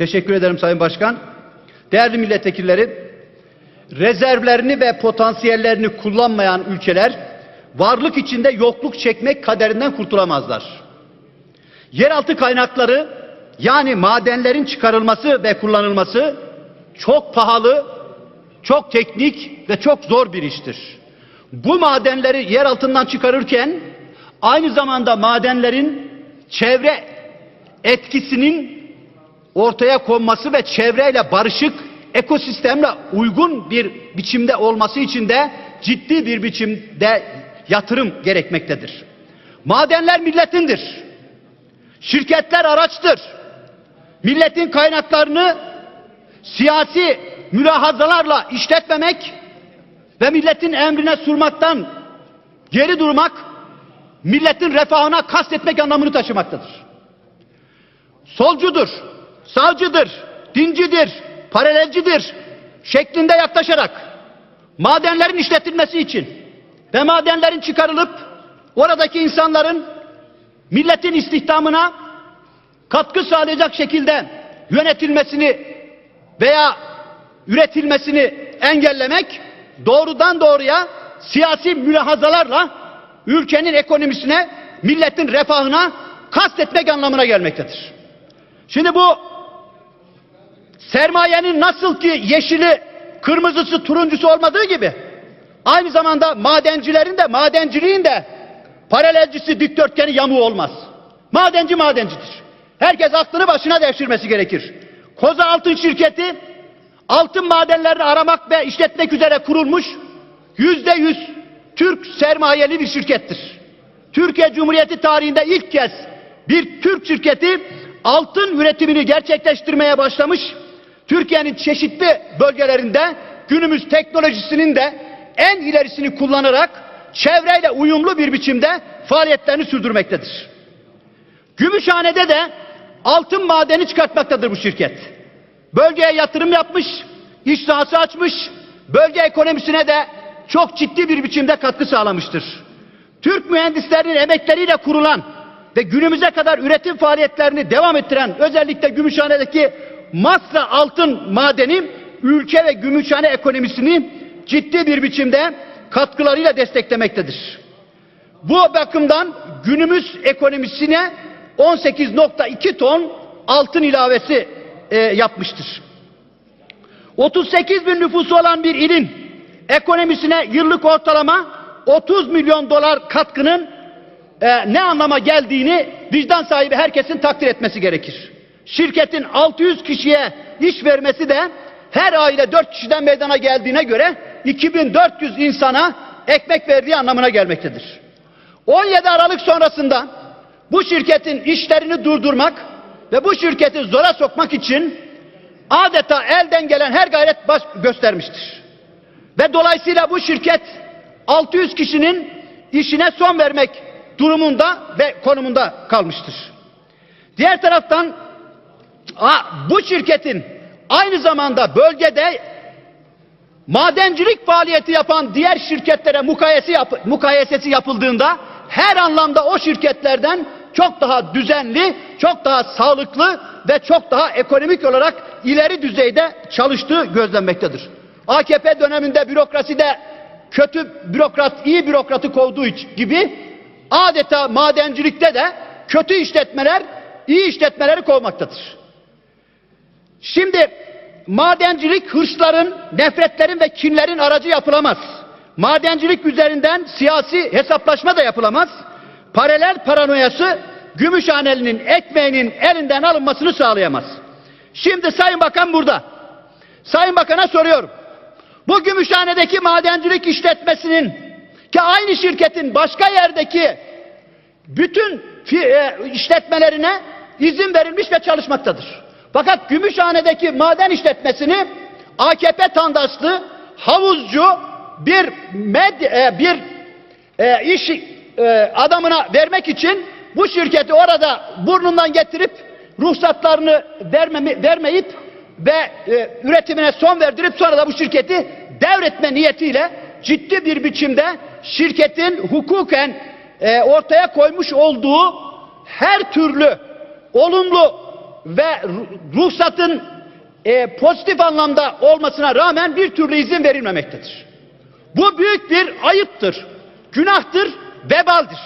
Teşekkür ederim Sayın Başkan. Değerli milletvekilleri, rezervlerini ve potansiyellerini kullanmayan ülkeler varlık içinde yokluk çekmek kaderinden kurtulamazlar. Yeraltı kaynakları yani madenlerin çıkarılması ve kullanılması çok pahalı, çok teknik ve çok zor bir iştir. Bu madenleri yer altından çıkarırken aynı zamanda madenlerin çevre etkisinin ortaya konması ve çevreyle barışık ekosistemle uygun bir biçimde olması için de ciddi bir biçimde yatırım gerekmektedir. Madenler milletindir. Şirketler araçtır. Milletin kaynaklarını siyasi mülahazalarla işletmemek ve milletin emrine sunmaktan geri durmak, milletin refahına kastetmek anlamını taşımaktadır. Solcudur, sağcıdır, dincidir, paralelcidir şeklinde yaklaşarak madenlerin işletilmesi için ve madenlerin çıkarılıp oradaki insanların milletin istihdamına katkı sağlayacak şekilde yönetilmesini veya üretilmesini engellemek doğrudan doğruya siyasi mülahazalarla ülkenin ekonomisine, milletin refahına kastetmek anlamına gelmektedir. Şimdi bu sermayenin nasıl ki yeşili, kırmızısı, turuncusu olmadığı gibi aynı zamanda madencilerin de madenciliğin de paralelcisi dikdörtgeni yamuğu olmaz. Madenci madencidir. Herkes aklını başına devşirmesi gerekir. Koza Altın Şirketi altın madenlerini aramak ve işletmek üzere kurulmuş yüzde yüz Türk sermayeli bir şirkettir. Türkiye Cumhuriyeti tarihinde ilk kez bir Türk şirketi altın üretimini gerçekleştirmeye başlamış. Türkiye'nin çeşitli bölgelerinde günümüz teknolojisinin de en ilerisini kullanarak çevreyle uyumlu bir biçimde faaliyetlerini sürdürmektedir. Gümüşhane'de de altın madeni çıkartmaktadır bu şirket. Bölgeye yatırım yapmış, iş sahası açmış, bölge ekonomisine de çok ciddi bir biçimde katkı sağlamıştır. Türk mühendislerinin emekleriyle kurulan ve günümüze kadar üretim faaliyetlerini devam ettiren özellikle Gümüşhane'deki Masra altın madeni ülke ve Gümüşhane ekonomisini ciddi bir biçimde katkılarıyla desteklemektedir. Bu bakımdan günümüz ekonomisine 18.2 ton altın ilavesi e, yapmıştır. 38 bin nüfusu olan bir ilin ekonomisine yıllık ortalama 30 milyon dolar katkının e, ne anlama geldiğini vicdan sahibi herkesin takdir etmesi gerekir. Şirketin 600 kişiye iş vermesi de her aile 4 kişiden meydana geldiğine göre 2400 insana ekmek verdiği anlamına gelmektedir. 17 Aralık sonrasında bu şirketin işlerini durdurmak ve bu şirketi zora sokmak için adeta elden gelen her gayret baş göstermiştir. Ve dolayısıyla bu şirket 600 kişinin işine son vermek durumunda ve konumunda kalmıştır. Diğer taraftan bu şirketin aynı zamanda bölgede madencilik faaliyeti yapan diğer şirketlere mukayese yap mukayesesi yapıldığında her anlamda o şirketlerden çok daha düzenli, çok daha sağlıklı ve çok daha ekonomik olarak ileri düzeyde çalıştığı gözlenmektedir. AKP döneminde bürokraside kötü bürokrat, iyi bürokratı kovduğu gibi adeta madencilikte de kötü işletmeler iyi işletmeleri kovmaktadır. Şimdi madencilik hırsların, nefretlerin ve kinlerin aracı yapılamaz. Madencilik üzerinden siyasi hesaplaşma da yapılamaz. Paralel paranoyası Gümüşhaneli'nin ekmeğinin elinden alınmasını sağlayamaz. Şimdi Sayın Bakan burada. Sayın Bakan'a soruyorum. Bu Gümüşhane'deki madencilik işletmesinin ki aynı şirketin başka yerdeki bütün e, işletmelerine izin verilmiş ve çalışmaktadır. Fakat Gümüşhane'deki maden işletmesini AKP tandaşlı havuzcu bir med, e, bir e, iş e, adamına vermek için bu şirketi orada burnundan getirip ruhsatlarını vermemi, vermeyip ve e, üretimine son verdirip sonra da bu şirketi devretme niyetiyle ciddi bir biçimde şirketin hukuken e, ortaya koymuş olduğu her türlü olumlu ve ru- ruhsatın e, pozitif anlamda olmasına rağmen bir türlü izin verilmemektedir. Bu büyük bir ayıptır, günahtır, vebaldir.